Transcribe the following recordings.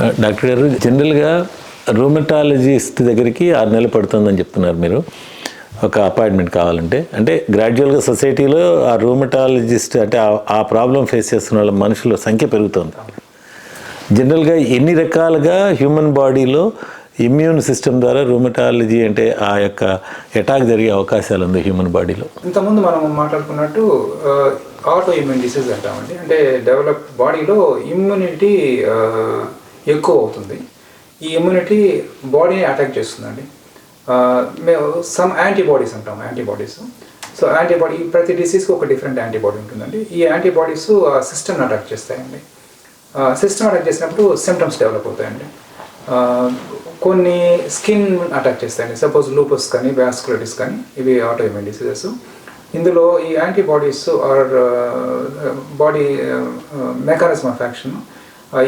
Doctor గారు జనరల్గా రూమటాలజిస్ట్ దగ్గరికి ఆరు నెలలు పడుతుందని చెప్తున్నారు మీరు. ఒక అపాయింట్మెంట్ కావాలంటే. అంటే గ్రాడ్యువల్గా సొసైటీలో ఆ రూమటాలజిస్ట్ అంటే ఆ- ఆ ప్రాబ్లం ఫేస్ చేస్తున్న వాళ్ళ మనుషుల సంఖ్య పెరుగుతుంది. జనరల్గా ఎన్ని రకాలుగా హ్యూమన్ బాడీలో ఇమ్యూన్ సిస్టమ్ ద్వారా రూమటాలజీ అంటే ఆ యొక్క అటాక్ జరిగే అవకాశాలు ఉంది హ్యూమన్ బాడీలో ఇంతకుముందు మనం మాట్లాడుకున్నట్టు ఆటో ఇమ్యూన్ డిసీజ్ అంటామండి. అంటే డెవలప్ బాడీలో ఇమ్యూనిటీ ఎక్కువ అవుతుంది ఈ ఇమ్యూనిటీ బాడీని అటాక్ చేస్తుందండి. మేము సమ్ యాంటీబాడీస్ అంటాం యాంటీబాడీస్ సో యాంటీబాడీ ప్రతి డిసీజ్కి ఒక డిఫరెంట్ యాంటీబాడీ ఉంటుందండి. ఈ యాంటీబాడీస్ ఆ సిస్టమ్ని అటాక్ చేస్తాయండి. సిస్టమ్ అటాక్ చేసినప్పుడు సిమ్టమ్స్ డెవలప్ అవుతాయండి. కొన్ని స్కిన్ అటాక్ చేస్తాయండి. సపోజ్ లూపస్ కానీ వ్యాస్కులటిస్ కానీ ఇవి ఆటోఇమ్యూన్ డిసీజెస్ ఇందులో ఈ antibodies or body mechanism of action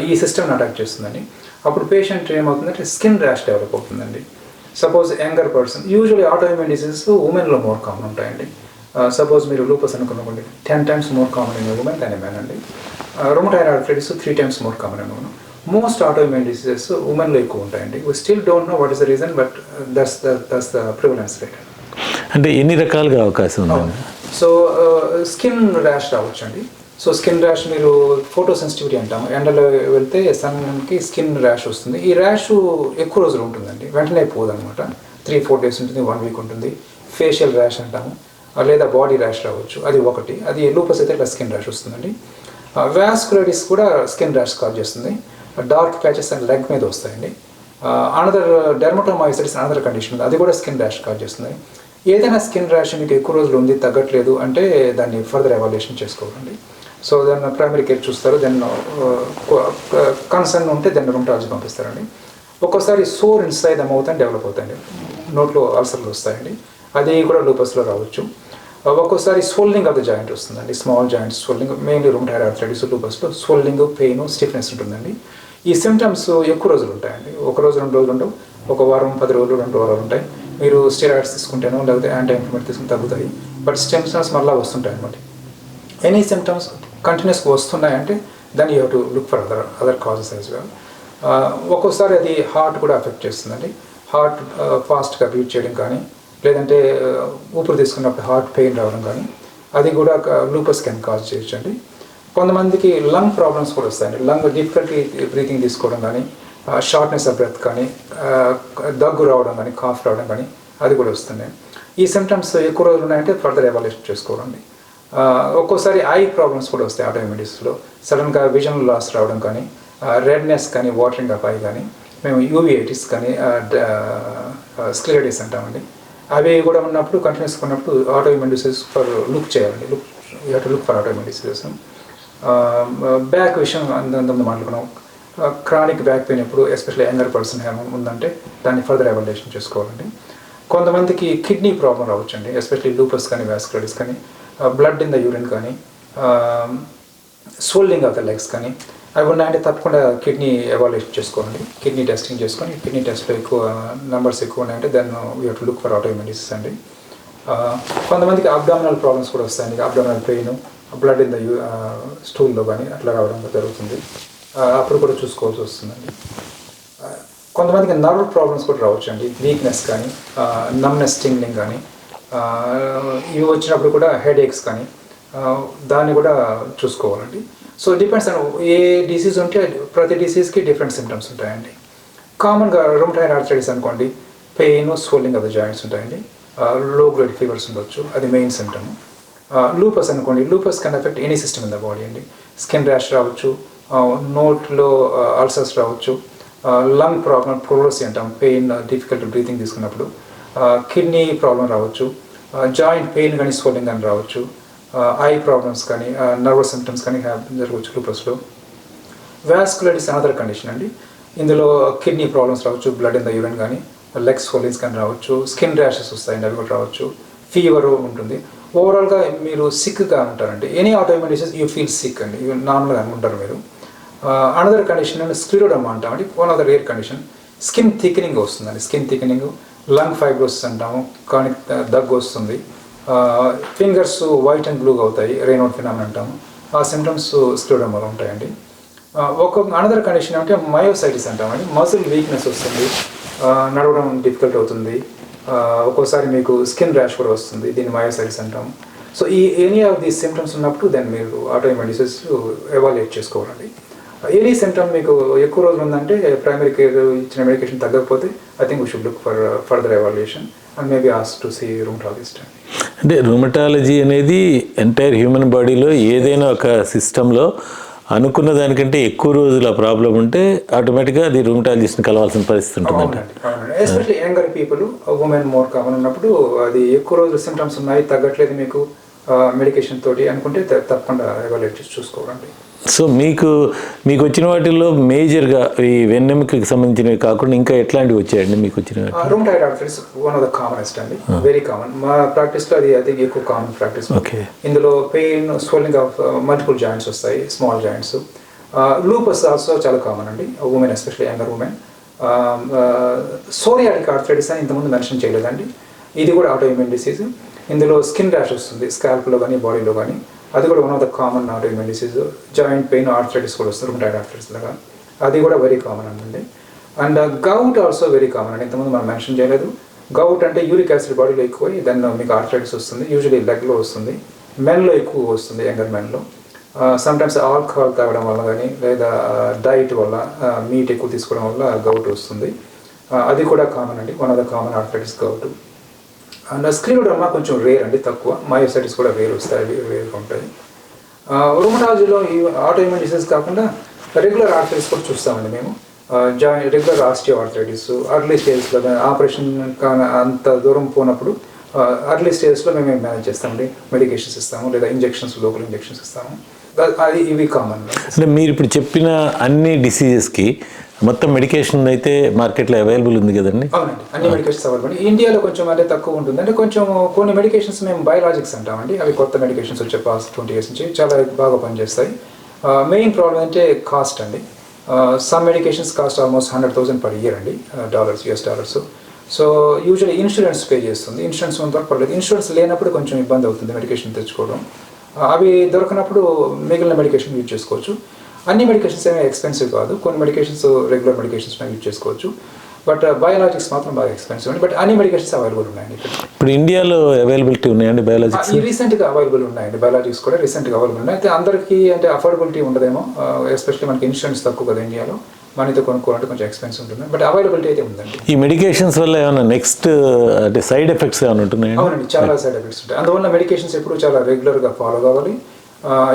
ఈ సిస్టమ్ని అటాక్ చేస్తుందండి. అప్పుడు పేషెంట్ ఏమవుతుందంటే స్కిన్ ర్యాష్ డెవలప్ అవుతుందండి. Suppose younger person usually auto immune diseases ఉమెన్లో more common ఉంటాయండి. సపోజ్ మీరు లూపస్ అనుకున్నామండి ten times more common in women దాని మ్యాన్ అండి. Rheumatoid arthritis three times more common in women most auto immune diseases ఉమెన్లో ఎక్కువ ఉంటాయండి. We still don't know what is the reason but that's the that's the prevalence rate అంటే ఎన్ని రకాలుగా అవకాశం ఉందండి so skin rash రావచ్చండి. So skin rash మీరు photo sensitivity అంటాము. ఎండలో వెళ్తే సన్కి స్కిన్ ర్యాష్ వస్తుంది. ఈ ర్యాష్ ఎక్కువ రోజులు ఉంటుందండి. వెంటనే పోదనమాట త్రీ ఫోర్ డేస్ ఉంటుంది వన్ వీక్ ఉంటుంది. ఫేషియల్ ర్యాష్ అంటాము. లేదా బాడీ ర్యాష్ రావచ్చు. అది ఒకటి. అది లూపస్ అయితే ఇట్లా స్కిన్ ర్యాష్ వస్తుందండి. వ్యాస్కులరిస్ కూడా స్కిన్ ర్యాష్ కాల్ చేస్తుంది. డార్క్ ప్యాచెస్ అండ్ లెగ్ మీద వస్తాయండి. అనదర్ డెర్మటోమైసిటిస్ అనదర్ కండిషన్ ఉంది. అది కూడా స్కిన్ ర్యాష్ కాల్ చేస్తుంది. ఏదైనా స్కిన్ ర్యాష్ మీకు ఎక్కువ రోజులు ఉంది తగ్గట్లేదు అంటే దాన్ని ఫర్దర్ ఎవాల్యుయేషన్ చేసుకోవాలండి. సో దాన్ని ప్రైమరీ కేర్ చూస్తారు దెన్ కన్సర్న్ uh, uh, ఉంటే దాన్ని రొమటాలజీ పంపిస్తారండి. ఒక్కోసారి సోర్ ఇన్సైడ్ అవుతాయి డెవలప్ అవుతాయండి. నోట్లో అల్సర్లు వస్తాయండి. అది కూడా లూపస్లో రావచ్చు. Uh, ఒక్కోసారి స్వెల్లింగ్ ఆఫ్ ద జాయింట్ వస్తుందండి. Small joint swelling mainly rheumatoid arthritis లూపస్లో swelling pain stiffness ఉంటుందండి. ఈ సిమ్టమ్స్ ఎక్కువ రోజులు ఉంటాయండి. ఒక రోజు రెండు రోజులు ఉండవు. ఒక వారం పది రోజులు రెండు వారాలు ఉంటాయి. మీరు స్టెరాయిడ్స్ తీసుకుంటేనో లేకపోతే యాంటీ ఇన్ఫ్లమేటరీ తీసుకుని తగ్గుతాయి. బట్ సిమ్టమ్స్ మళ్ళీ వస్తుంటాయి అనమాట ఎనీ సిమ్టమ్స్ కంటిన్యూస్గా వస్తున్నాయంటే then you to look for other other causes as well ఒక్కోసారి అది హార్ట్ కూడా అఫెక్ట్ చేస్తుందండి. హార్ట్ ఫాస్ట్గా బీట్ చేయడం కానీ లేదంటే ఊపిరి తీసుకున్నప్పుడు హార్ట్ పెయిన్ రావడం కానీ అది కూడా లూపస్ క్యాన్ కాజ్ చేయొచ్చండి. కొంతమందికి లంగ్ ప్రాబ్లమ్స్ కూడా వస్తాయండి. లంగ్ డిఫికల్టీ బ్రీతింగ్ తీసుకోవడం కానీ షార్ట్నెస్ ఆఫ్ బ్రెత్ కానీ దగ్గు రావడం కానీ కాఫ్ రావడం కానీ అది కూడా వస్తున్నాయి. ఈ సిమ్టమ్స్ ఎక్కువ రోజులు ఉన్నాయంటే ఫర్దర్ ఎవాల్యుయేషన్ చేసుకోవాలండి. ఒక్కోసారి ఐ ప్రాబ్లమ్స్ కూడా వస్తాయి ఆటోమెటిక్స్లో సడన్గా విజన్ లాస్ రావడం కానీ రెడ్నెస్ కానీ వాటరింగ్ ఆఫ్ ఐ కానీ మేము యూవిఐటిస్ కానీ స్క్లెరైటిస్ అంటామండి. అవి కూడా ఉన్నప్పుడు కంటిన్యూస్ ఉన్నప్పుడు ఆటోఇమ్యూన్ డిసీజ్ ఫర్ లుక్ చేయాలండి. Look you to look for autoimmune diseases back విషయం అంతంత మాట్లాడుకున్నాం. క్రానిక్ బ్యాక్ పెయిన్ ఎప్పుడు ఎస్పెషల్లీ యంగర్ పర్సన్ ఉందంటే దాన్ని ఫర్దర్ ఎవాల్యుయేషన్ చేసుకోవాలండి. కొంతమందికి కిడ్నీ ప్రాబ్లం రావచ్చండి ఎస్పెషల్లీ లూపస్ కానీ వ్యాస్కులైటిస్ కానీ. బ్లడ్ ఇన్ ద యూరిన్ కానీ స్వెల్లింగ్ ఆఫ్ ద లెగ్స్ కానీ అవి ఉన్నాయంటే తప్పకుండా కిడ్నీ ఎవాల్యుయేషన్ చేసుకోండి. కిడ్నీ టెస్టింగ్ చేసుకొని కిడ్నీ టెస్ట్లో ఎక్కువ నెంబర్స్ ఎక్కువ ఉన్నాయంటే then you have to look for autoimmune disease అండి కొంతమందికి అబ్డామినల్ ప్రాబ్లమ్స్ కూడా వస్తాయండి. Abdominal pain blood in the you స్టూల్లో కానీ అట్లా రావడం జరుగుతుంది. అప్పుడు కూడా చూసుకోవాల్సి వస్తుందండి. కొంతమందికి నర్వ్ ప్రాబ్లమ్స్ కూడా రావచ్చు అండి వీక్నెస్ కానీ నమ్నెస్ టింగ్లింగ్ కానీ ఇవి వచ్చినప్పుడు కూడా హెడ్ ఏక్స్ కానీ దాన్ని కూడా చూసుకోవాలండి. సో డిపెండ్స్ అండ్ ఏ డిసీజ్ ఉంటే ప్రతి డిసీజ్కి డిఫరెంట్ సిమ్టమ్స్ ఉంటాయండి. కామన్గా రొమటైడ్ ఆర్థరైటిస్ అనుకోండి pain swelling of the joints ఉంటాయండి. లో గ్రేడ్ ఫీవర్స్ ఉండొచ్చు అది మెయిన్ సిమ్టమ్ లూపస్ అనుకోండి lupus can affect any system in the body అండి. స్కిన్ ర్యాష్ రావచ్చు నోట్లో అల్సర్స్ రావచ్చు లంగ్ ప్రాబ్లం ప్రోలోసి అంటాం పెయిన్ డిఫికల్ట్ బ్రీతింగ్ తీసుకున్నప్పుడు కిడ్నీ ప్రాబ్లం రావచ్చు జాయింట్ పెయిన్ కానీ స్వెల్లింగ్ కానీ రావచ్చు. ఐ ప్రాబ్లమ్స్ కానీ నర్వస్ సిమ్టమ్స్ కానీ జరగవచ్చు లూపస్లో వ్యాస్కులైటిస్ అనదర్ కండిషన్ అండి. ఇందులో కిడ్నీ ప్రాబ్లమ్స్ రావచ్చు బ్లడ్ ఇన్ ద యూరిన్ కానీ లెగ్స్ ఫోలింగ్స్ కానీ రావచ్చు స్కిన్ ర్యాషెస్ వస్తాయండి అవి కూడా రావచ్చు. ఫీవర్ ఉంటుంది. ఓవరాల్గా మీరు సిక్గా ఉంటారండి any autoimmune disease you feel sick అండి. యూ నార్మల్గా అనుకుంటారు మీరు. అనదర్ కండిషన్ అంటే స్క్లిరోడమ్ అంటామండి. One of the rare condition skin thickening వస్తుందండి స్కిన్ థిక్నింగ్ లంగ్ ఫైబ్రోసిస్ అంటాము కానీ దగ్గు వస్తుంది. ఫింగర్స్ వైట్ అండ్ బ్లూగా అవుతాయి రెయినౌట్ ఫినామిన్ అంటాము. ఆ సిమ్టమ్స్ స్క్లిరోడమ్ వల్ల ఉంటాయండి. ఒక అనదర్ కండిషన్ అంటే మయోసైటిస్ అంటామండి. మజిల్ వీక్నెస్ వస్తుంది నడవడం డిఫికల్ట్ అవుతుంది. ఒక్కోసారి మీకు స్కిన్ ర్యాష్ కూడా వస్తుంది దీన్ని మయోసైటిస్ అంటాం సో ఈ ఎనీ ఆఫ్ దీస్ సిమ్టమ్స్ ఉన్నప్పుడు దాన్ని మీరు ఆటోఇమ్యూన్ డిసీజ్ ఎవాల్యుయేట్ చేసుకోవాలండి. ఎనీ సిమ్టమ్ మీకు ఎక్కువ రోజులు ఉందంటే ప్రైమరీ కేర్ ఇచ్చిన మెడికేషన్ తగ్గకపోతే I think we should look for further evaluation and maybe as to see rheumatologist అంటే రుమటాలజీ అనేది ఎంటైర్ హ్యూమన్ బాడీలో ఏదైనా ఒక సిస్టంలో అనుకున్న దానికంటే ఎక్కువ రోజులు ఆ ప్రాబ్లం ఉంటే ఆటోమేటిక్గా అది రూమటాలజిస్ట్ని కలవాల్సిన పరిస్థితి అవునండి especially younger people women more common ఉన్నప్పుడు అది ఎక్కువ రోజులు సిమ్టమ్స్ ఉన్నాయి తగ్గట్లేదు మీకు. మెడికేషన్ తోటి అనుకుంటే తప్పకుండా ఎవాల్యుయేట్ చేసి చూసుకోవాలండి. సో మీకు మీకు వచ్చిన వాటిల్లో మేజర్గా ఈ వెన్నెముకకి సంబంధించినవి కాకుండా ఇంకా ఎట్లాంటివి వచ్చాయండి మీకు వచ్చిన rheumatoid arthritis one of the commonest అండి. వెరీ కామన్ మా ప్రాక్టీస్లో అది థింక్ ఎక్కువ కామన్ ప్రాక్టీస్ ఓకే. ఇందులో pain swelling of multiple joints వస్తాయి స్మాల్ జాయింట్స్ లూపస్ ఆల్సో చాలా కామన్ అండి. Women especially younger women psoriatic arthritis అని ఇంతకుముందు మెన్షన్ చేయలేదండి. ఇది కూడా ఆటోఇమ్యూన్ డిసీజ్ ఇందులో స్కిన్ ర్యాష్ వస్తుంది స్కాల్ప్లో కానీ బాడీలో కానీ అది కూడా one of the common autoimmune disease joint pain arthritis కూడా వస్తుంది రూమటాయిడ్ ఆర్థరైటిస్ లాగా. అది కూడా వెరీ కామన్ అండి. And gout also very common అండి. ఇంతకుముందు మనం మెన్షన్ చేయలేదు. గౌట్ అంటే యూరిక్ యాసిడ్ బాడీలో ఎక్కువ దెన్ uh, మీకు ఆర్థరైటిస్ వస్తుంది. యూజువలీ లెగ్లో వస్తుంది. మెన్లో ఎక్కువ వస్తుంది యంగర్ మెన్లో సమ్టైమ్స్ ఆల్కహాల్ తాగడం వల్ల కానీ లేదా uh, డైట్ వల్ల uh, మీట్ ఎక్కువ తీసుకోవడం వల్ల గౌట్ వస్తుంది. అది కూడా కామన్ అండి. One of the common arthritis gout screen scleroderma కొంచెం రేర్ అండి తక్కువ. మయోసైటిస్ కూడా వేరు వస్తాయి అవి వేరుగా ఉంటాయి. రూమటాలజీలో ఈ ఆటోఇమ్యూన్ డిసీజ్ కాకుండా రెగ్యులర్ ఆర్థరైటిస్ కూడా చూస్తామండి మేము. జాయి రెగ్యులర్ ఆస్టియో ఆర్థరైటిస్ అర్లీ స్టేజ్లో ఆపరేషన్ కానీ అంత దూరం పోనప్పుడు అర్లీ స్టేజ్లో మేము మేనేజ్ చేస్తామండి? మెడికేషన్స్ ఇస్తాము లేదా ఇంజెక్షన్స్ లోకల్ ఇంజెక్షన్స్ ఇస్తాము. అది ఇవి కామన్ అంటే మీరు ఇప్పుడు చెప్పిన అన్ని డిసీజెస్కి మొత్తం మెడికేషన్ అయితే మార్కెట్లో అవైలబుల్ ఉంది కదండి? అన్ని మెడికేషన్స్ అవైలబుల్ ఇండియాలో కొంచెం అంటే తక్కువ ఉంటుంది. అంటే కొంచెం కొన్ని మెడికేషన్స్ మేము బయోలాజిక్స్ అంటామండి. అవి కొత్త మెడికేషన్స్ వచ్చే పాస్ ట్వంటీ ఇయర్స్ నుంచి చాలా బాగా పనిచేస్తాయి. మెయిన్ ప్రాబ్లం అంటే కాస్ట్ అండి. Some medications cost almost hundred thousand per year అండి. Dollars US dollars so usually insurance pay చేస్తుంది. ఇన్సూరెన్స్ ఉన్న పర్లేదు. ఇన్సూరెన్స్ లేనప్పుడు కొంచెం ఇబ్బంది అవుతుంది మెడికేషన్ తెచ్చుకోవడం. అవి దొరకనప్పుడు మిగిలిన మెడికేషన్ యూజ్ చేసుకోవచ్చు. అన్ని మెడికేషన్స్ ఏమీ ఎక్స్పెన్సివ్ కాదు. కొన్ని మెడికేషన్స్ రెగ్యులర్ మెడికేషన్స్ యూజ్ చేసుకోవచ్చు. బట్ బయోలాజిక్స్ మాత్రం బాగా ఎక్స్పెన్సివ్ అండి. బట్ అన్ని మెడికేషన్స్ అవైలబుల్ ఉన్నాయండి ఇప్పుడు ఇండియాలో అవైలబిలిటీ ఉన్నాయండి బయాలజిక్స్ రీసెంట్గా అవైలబుల్ ఉన్నాయండి. బయాలజిక్స్ కూడా రీసెంట్గా అవైలబుల్ ఉన్నాయి. అయితే అందరికీ అంటే అఫోర్డబిలిటీ ఉండదేమో. ఎస్పెషల్లీ మనకి ఇన్సూరెన్స్ తక్కువ కదా ఇండియాలో. మనీతో కొనుక్కోవాలంటే కొంచెం ఎక్స్పెన్సివ్ ఉంటుంది బట్ అవైలబిలిటీ అయితే ఉందండి. ఈ మెడికేషన్స్ వల్ల ఏమైనా నెక్స్ట్ అంటే సైడ్ ఎఫెక్ట్స్ ఏమైనా ఉంటున్నాయండి? అవునండి చాలా సైడ్ ఎఫెక్ట్స్ ఉంటాయి. అందువల్ల మెడికేషన్స్ ఎప్పుడు చాలా రెగ్యులర్గా ఫాలో కావాలి.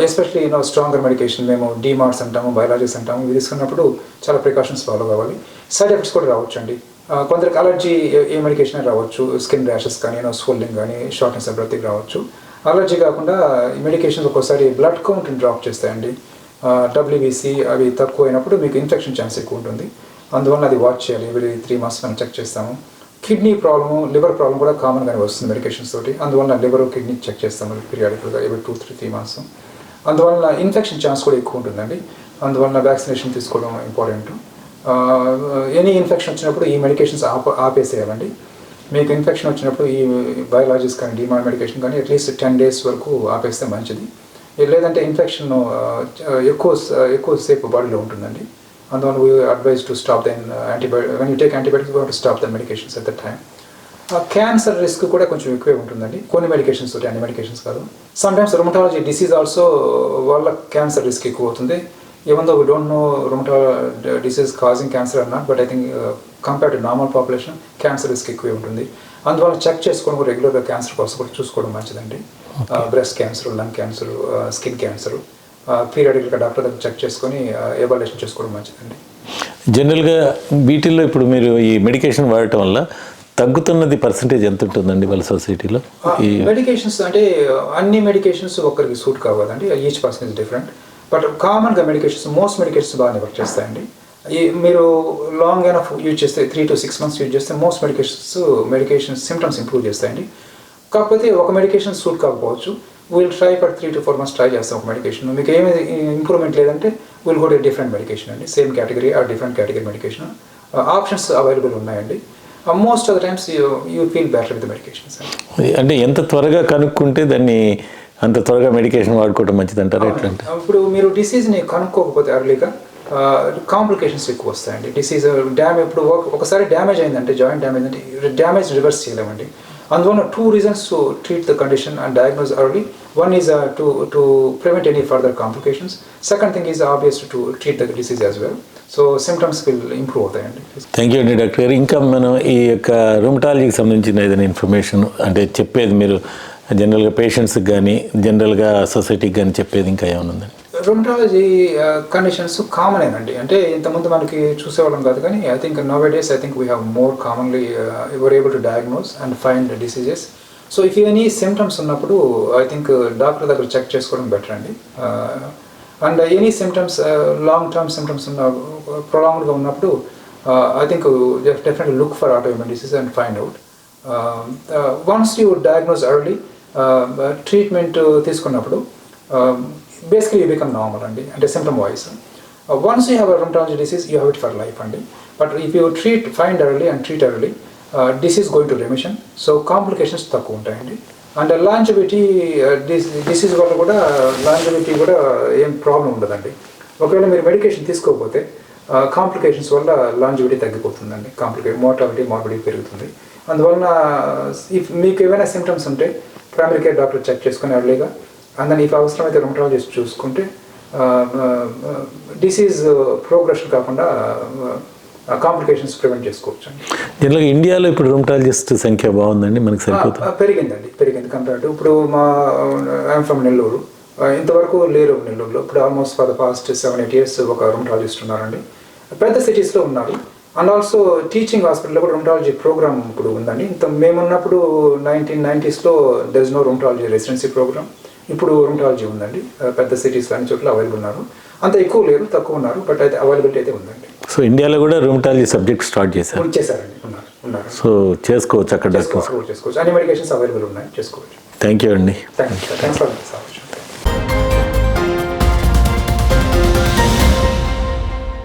ఎస్పెషల్లీ యూనో స్ట్రాంగర్ మెడికేషన్ మేము డిమార్ట్స్ అంటాము బయాలజీస్ అంటాము ఇవి తీసుకున్నప్పుడు చాలా ప్రికాషన్స్ ఫాలో కావాలి. సైడ్ ఎఫెక్ట్స్ కూడా రావచ్చు అండి కొందరికి అలర్జీ ఏ మెడికేషన్ రావచ్చు స్కిన్ ర్యాషెస్ కానీ యూనో స్వెల్లింగ్ కానీ షార్ట్నెస్ ఆఫ్ రావచ్చు. అలర్జీ కాకుండా ఈ మెడికేషన్స్ ఒక్కోసారి బ్లడ్ కౌంట్ని డ్రాప్ చేస్తాయండి. డబ్ల్యూబీసీ అవి తక్కువ అయినప్పుడు మీకు ఇన్ఫెక్షన్ ఛాన్స్ ఎక్కువ ఉంటుంది. అందువల్ల అది వాచ్ చేయాలి. ఎవరి త్రీ మంత్స్ మనం చెక్ చేస్తాము. కిడ్నీ ప్రాబ్లమ్ లివర్ ప్రాబ్లం కూడా కామన్గానే వస్తుంది మెడికేషన్స్ తోటి. అందువల్ల లివర్ కిడ్నీ చెక్ చేస్తాము పీరియాడికల్గా every two three three months అందువల్ల ఇన్ఫెక్షన్ ఛాన్స్ కూడా ఎక్కువ ఉంటుందండి. అందువల్ల వ్యాక్సినేషన్ తీసుకోవడం ఇంపార్టెంట్ ఎనీ ఇన్ఫెక్షన్ వచ్చినప్పుడు ఈ మెడికేషన్స్ ఆప ఆపేసేయాలండి. మీకు ఇన్ఫెక్షన్ వచ్చినప్పుడు ఈ బయాలజీస్ కానీ డిమాండ్ మెడికేషన్ కానీ అట్లీస్ట్ టెన్ డేస్ వరకు ఆపేస్తే మంచిది. లేదంటే ఇన్ఫెక్షన్ ఎక్కువ ఎక్కువ సేపు బాడీలో ఉంటుందండి. అందువల్ల we advise to stop then antibiotic when you take antibiotics to stop the medications at the time cancer risk కూడా కొంచెం ఎక్కువే ఉంటుందండి. కొన్ని మెడికేషన్స్ తోటి అన్ని మెడికేషన్స్ కాదు. సమ్టైమ్స్ రొమటాలజీ డిసీజ్ ఆల్సో వాళ్ళ క్యాన్సర్ రిస్క్ ఎక్కువ అవుతుంది. Even though we don't know rheuma disease causing cancer or not but I think compare to normal population cancer risk ఎక్కువే ఉంటుంది. అందువల్ల చెక్ చేసుకోవడం రెగ్యులర్గా క్యాన్సర్ కోసం కూడా చూసుకోవడం మంచిదండి. Breast cancer lung cancer skin cancer పీరియాడిక్గా doctor దగ్గర చెక్ చేసుకొని ఎవాల్యుయేషన్ చేసుకోవడం మంచిదండి. జనరల్గా వీటిల్లో ఇప్పుడు మీరు ఈ మెడికేషన్ వాడటం వల్ల తగ్గుతున్నది పర్సంటేజ్ ఎంత ఉంటుందండి వాళ్ళ సొసైటీలో ఈ మెడికేషన్స్ అంటే అన్ని మెడికేషన్స్ ఒక్కరికి సూట్ కావాలండి. Each person is different but కామన్గా మెడికేషన్స్ మోస్ట్ మెడికేషన్స్ బాగానే వర్క్ చేస్తాయండి. ఈ మీరు లాంగ్ ఎనఫ్ యూజ్ చేస్తే three to six months use చేస్తే most medications medications symptoms improve చేస్తాయండి. కాకపోతే ఒక మెడికేషన్ సూట్ కాకపోవచ్చు. Will try for three to four months try చేస్తాం ఒక మెడికేషన్ మీకు ఏమి ఇంప్రూవ్మెంట్ లేదంటే will go to different medication అండి. Same category or different category medication options available ఉన్నాయండి. Most of the times you feel better with medications అంటే ఎంత త్వరగా కనుక్కుంటే దాన్ని అంత త్వరగా మెడికేషన్ వాడుకోవడం మంచిది అంటారా? ఎట్లా అంటే? ఇప్పుడు మీరు డిసీజ్ని కనుక్కోకపోతే అర్లీగా కాంప్లికేషన్స్ ఎక్కువ వస్తాయండి. డిసీజ్ డ్యామ్ ఇప్పుడు ఒక- ఒకసారి డ్యామేజ్ అయిందంటే జాయింట్ డ్యామేజ్ అంటే డ్యామేజ్ రివర్స్ చేయలేమండి. అందువల్ల two reasons to treat the condition and diagnose is to to prevent any further complications second thing is obvious to treat the disease as well so symptoms will improve అవుతాయండి thank you అండి doctor గారు ఇంకా మనం ఈ యొక్క రూమటాలజీకి సంబంధించిన ఏదైనా information అంటే చెప్పేది మీరు జనరల్గా పేషెంట్స్కి కానీ జనరల్గా సొసైటీకి కానీ చెప్పేది ఇంకా ఏమైనా ఉందండి రొమటాలజీ కండిషన్స్ కామన్ అండి. అంటే ఇంతకుముందు మనకి చూసేవాళ్ళం కాదు కానీ I think nowadays I think we have more commonly your able to diagnose and find diseases so if any symptoms ఉన్నప్పుడు ఐ థింక్ డాక్టర్ దగ్గర చెక్ చేసుకోవడం బెటర్ అండి. And any symptoms long term symptoms ఉన్న ప్రొలాంగ్డ్గా ఉన్నప్పుడు I think definitely look for autoimmune disease and find out once you diagnose early treatment తీసుకున్నప్పుడు basically you become normal అండి అంటే symptom voice once you have rheumatology disease you have it for life అండి. But if you treat find early and treat early disease going to remission so complications తక్కువ ఉంటాయండి. అండ్ longevity disease వల్ల కూడా uh, longevity కూడా uh, ఏం problem ఉండదండి. ఒకవేళ మీరు మెడికేషన్ తీసుకోకపోతే uh, కాంప్లికేషన్స్ వల్ల లాంజివిటీ తగ్గిపోతుందండి. కాంప్లికేట్ మోర్టాలిటీ మార్బిలిటీ పెరుగుతుంది. అందువలన ఇఫ్ మీకు ఏమైనా సిమ్టమ్స్ ఉంటే ప్రైమరీ కేర్ డాక్టర్ చెక్ చేసుకుని అర్లీగా అండ్ దెన్ ఇఫ్ అవసరమైతే రొమటాలజిస్ట్ చూసుకుంటే డిసీజ్ ప్రోగ్రెషన్ కాకుండా కాంప్లికేషన్స్ ప్రివెంట్ చేసుకోవచ్చు. జనరల్గా ఇండియాలో ఇప్పుడు రూమటాలజిస్ట్ సంఖ్య బాగుందండి మనకి సరిపోతుంది పెరిగిందండి పెరిగింది కంపేర్ టు ఇప్పుడు మా ఐఎమ్ ఫ్రమ్ నెల్లూరు ఇంతవరకు లేరు నెల్లూరులో. ఇప్పుడు almost for the past seven eight years ఒక రొమటాలజిస్ట్ ఉన్నారండి. పెద్ద సిటీస్లో ఉన్నారు. అండ్ ఆల్సో టీచింగ్ హాస్పిటల్లో కూడా రొమటాలజీ ప్రోగ్రామ్ ఇప్పుడు ఉందండి. ఇంత మేమున్నప్పుడు nineteen నైంటీస్లో there is no rheumatology residency program ఇప్పుడు రొమటాలజీ ఉందండి. పెద్ద సిటీస్ అన్ని చోట్ల అవైలబుల్ ఉన్నారు. అంత ఎక్కువ లేరు తక్కువ ఉన్నారు బట్ అయితే అవైలబిలిటీ అయితే ఉందండి. సో ఇండియాలో కూడా రూమటాలజీ సబ్జెక్ట్ స్టార్ట్ చేశారు. సో చేసుకోవచ్చు అక్కడ డాక్టర్స్ చేసుకోవచ్చు చేసుకోవచ్చు. అన్ని మెడికేషన్స్ అవైలబుల్ ఉన్నాయి చేసుకోవచ్చు. థ్యాంక్ యూ అండి. Thank you